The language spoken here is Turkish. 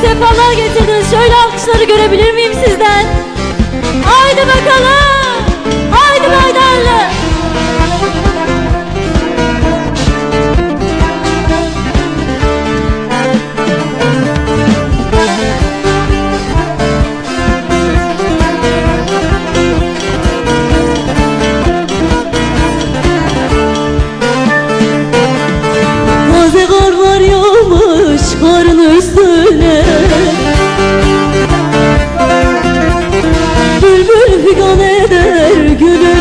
sefalar getirdiniz. Şöyle alkışları görebilir miyim sizden? Haydi bakalım. gülüm